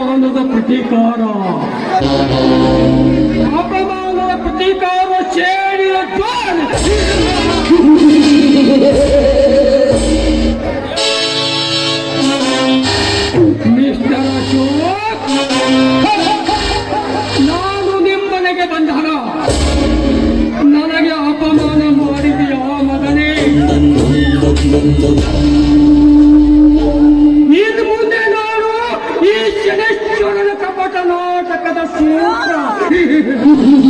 ಅಪಮಾನದ ಪ್ರತೀಕಾರ. ಅಪಮಾನದ ಪ್ರತೀಕಾರ ಚೇಡಿಯ ಮಿಸ್ಟರ್ ಅಶೋಕ್ ನಾನು ನಿಮ್ಮನೆಗೆ ಬಂಧನ ನನಗೆ ಅಪಮಾನ ಮಾಡಿದೆಯಾ ಮಗನೇ? Thank you.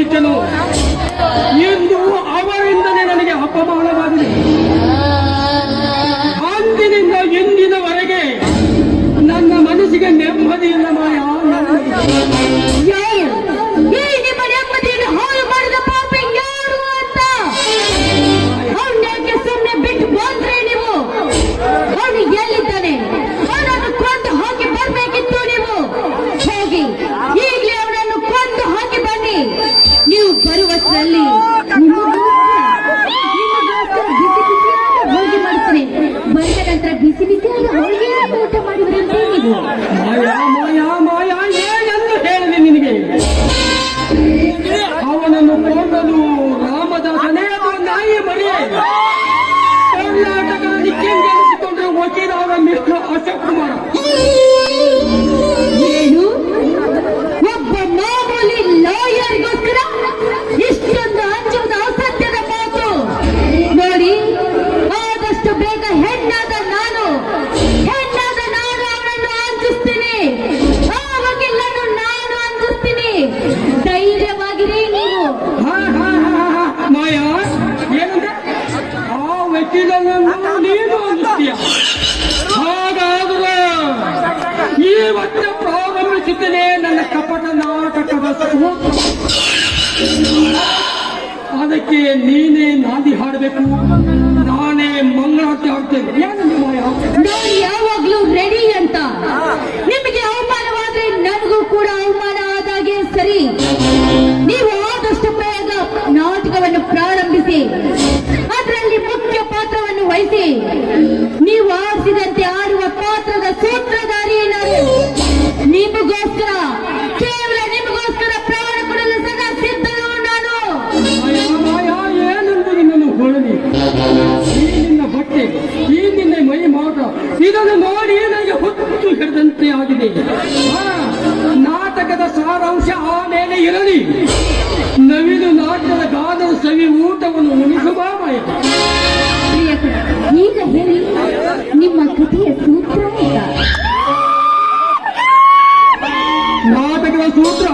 に言ってんの ನೀನು ಅನ್ನಿಸ್ತೀಯ? ಹಾಗಾದ್ರೆ ಇವತ್ತು ಪ್ರಾರಂಭಿಸಿದ್ದೇನೆ ನನ್ನ ಕಪಟ ನಾಟಕದ. ಅದಕ್ಕೆ ನೀನೇ ನಾದಿ ಹಾಡಬೇಕು. ನಾನೇ ಮಂಗಳಾರತಿ ಹಾಡ್ತೇನೆ. ಯಾವಾಗ್ಲೂ ರೆಡಿ ಅಂತ. ನಿಮಗೆ ಅವಮಾನವಾದ್ರೆ ನನಗೂ ಕೂಡ ಅವಮಾನ ಬಟ್ಟೆ ಈ ನಿನ್ನೆ ಮೈ ಮಾಟ. ಇದನ್ನು ನೋಡಿ ನನಗೆ ಹೊತ್ತು ಹಿಡಿದಂತೆ ಆಗಿದೆ. ನಾಟಕದ ಸಾರಾಂಶ ಆಮೇಲೆ ಇರಲಿ. ನವಿಲು ನಾಟಕದ ಗಾನದ ಸವಿ ಊಟವನ್ನು ಉಣಿಸುವ ಈಗ ಹೇಳಿ ನಿಮ್ಮ ಕಥೆಯ ಸೂತ್ರ ನಾಟಕದ ಸೂತ್ರ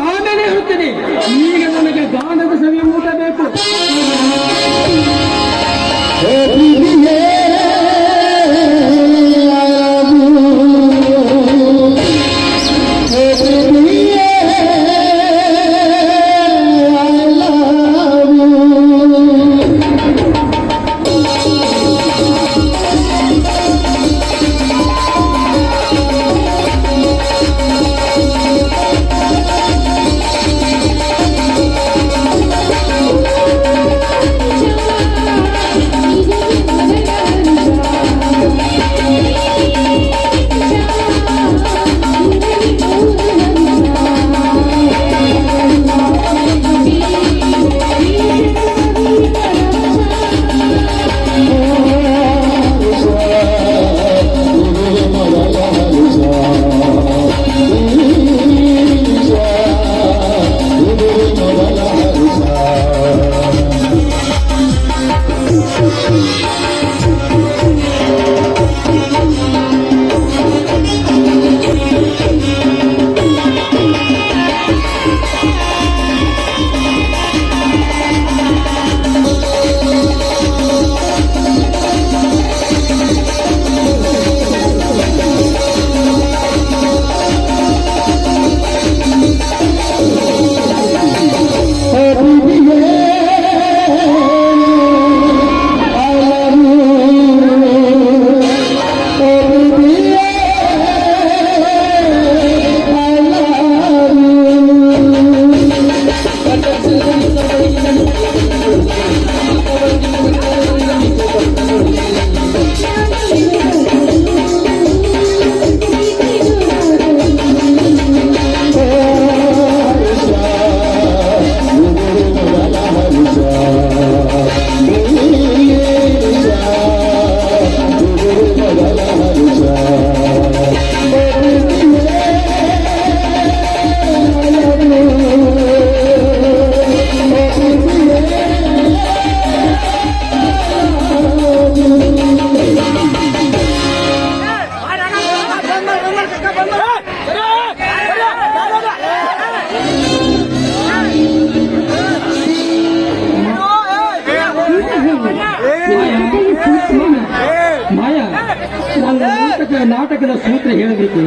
ನಾಟಕದ ಸೂತ್ರ ಹೇಳಬೇಕು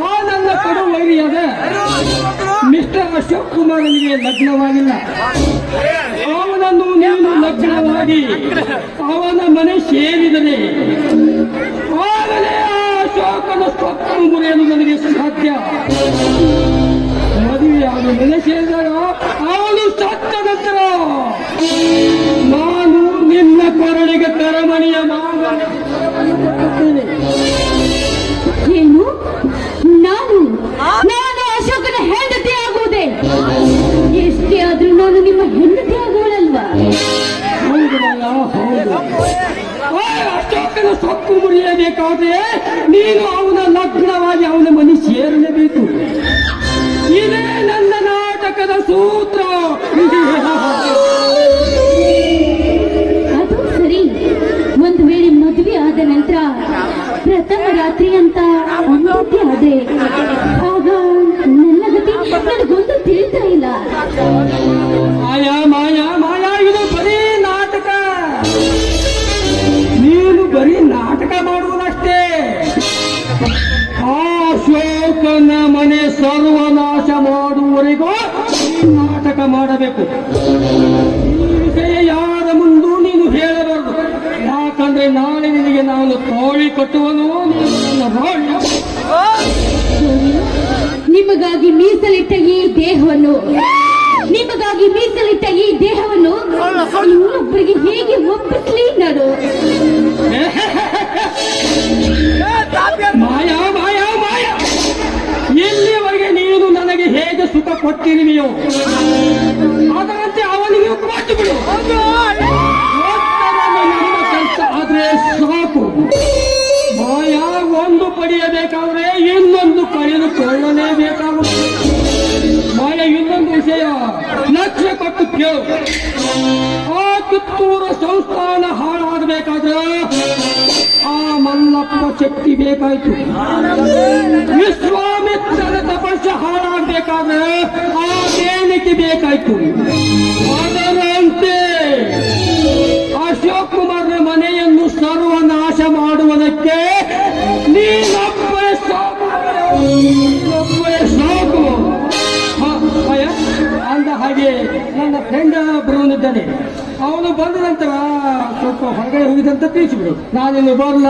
ಆ ನನ್ನ ಕಡು ವೈರಿಯಾದ ಮಿಸ್ಟರ್ ಅಶೋಕ್ ಕುಮಾರನಿಗೆ ಲಗ್ನವಾಗಿಲ್ಲ ಅವನನ್ನು ನೀನು ಲಗ್ನವಾಗಿ, ಅವನ ಮನೆ ಸೇರಿದರೆ ಆಗಲೇ ಆ ಅಶೋಕನ ಸ್ವಪ್ನ ಮುರಿಯಲು ನನಗೆ ಸಾಧ್ಯ ಮದುವೆ ಅವನ ಮನೆ ಸೇರಿದಾಗ ಅವನು ಸತ್ತ ನಂತರ ನಾನು ನಿನ್ನ ಕೊರಳಿಗೆ ತರಮಣಿಯ ಕಟ್ಟುತ್ತೇನೆ. ಏನು? ನಾನು ನಾನು ಅಶೋಕನ ಹೆಂಡತಿ ಆಗುವುದೇ? ಎಷ್ಟೇ ಆದ್ರೂ ನಾನು ನಿಮ್ಮ ಹೆಂಡತಿ ಆಗುವಳಲ್ವಾ? ಅಶೋಕನ ಸೊಕ್ಕು ಮುರಿಯಬೇಕಾದ್ರೆ ನೀನು ಅವನ ಲಗ್ನವಾಗಿ ಅವನ ಮನೆ ಸೇರಲೇಬೇಕು. ಇದೇ ನನ್ನ ನಾಟಕದ ಸೂತ್ರ. ಆದ ನಂತರ ಪ್ರಥಮ ರಾತ್ರಿ ಅಂತ ಒಂದೊಂದೇ ಆದ್ರೆ ಆಗ ನನ್ನ ಗತಿ ನನಗೊಂದು ತಿಳಿತಾ ಇಲ್ಲ. ಮಾಯಾ ಮಾಯಾ ಮಾಯಾ, ಇದು ಬರೀ ನಾಟಕ. ನೀನು ಬರೀ ನಾಟಕ ಮಾಡುವುದಷ್ಟೇ. ಆ ಅಶೋಕನ ಮನೆ ಸರ್ವನಾಶ ಮಾಡುವವರೆಗೂ ನಾಟಕ ಮಾಡಬೇಕು. ನಿನಗೆ ಕೋಳಿ ಕಟ್ಟುವನು ನಿಮಗಾಗಿ ಮೀಸಲಿಟ್ಟ ಈ ದೇಹವನ್ನು. ನಿಮಗಾಗಿ ಮೀಸಲಿಟ್ಟ ಈ ದೇಹವನ್ನು ಇನ್ನೊಬ್ಬರಿಗೆ ಹೇಗೆ ಒಪ್ಪಿಸ್ಲಿ ನಾನು? ಮಾಯಾ ಮಾಯಾ ಮಾಯಾ. ಇಲ್ಲಿವರೆಗೆ ನೀನು ನನಗೆ ಹೇಗೆ ಸುಖ ಕೊಟ್ಟಿರುವೆಯೋ ಅದರಂತೆ ಅವನಿಗೆ ಮಾತುಗಳು ಬಿಡು. ಪಡೆಯಬೇಕಾದ್ರೆ ಇನ್ನೊಂದು ಪಡೆದುಕೊಳ್ಳಲೇಬೇಕಾಗುತ್ತದೆ ಮಾಯ ಇನ್ನೊಂದು ವಿಷಯ ಲಕ್ಷ್ಯ ಕೊಟ್ಟು ಕೇಳು ಆ ಕಿತ್ತೂರು ಸಂಸ್ಥಾನ ಹಾಳಾಗಬೇಕಾದ್ರೆ ಆ ಮಲ್ಲಪ್ಪ ಶಕ್ತಿ ಬೇಕಾಯ್ತು ವಿಶ್ವಾಮಿತ್ರನ ತಪಸ್ಸು ಹಾಳಾಗಬೇಕಾದ್ರೆ ಆ ದೇಣಿಗೆ ಬೇಕಾಯ್ತು ಅದರಂತೆ ನನ್ನ ಬರೋನಿದ್ದಾನೆ ಅವನು ಬಂದ ನಂತರ ಸ್ವಲ್ಪ ಹೊರಗಡೆ ಹೋಗಿದಂತ ತಿಳಿಸಿಬಿಡು. ನಾನಿಲ್ಲಿ ಬರಲ್ಲ.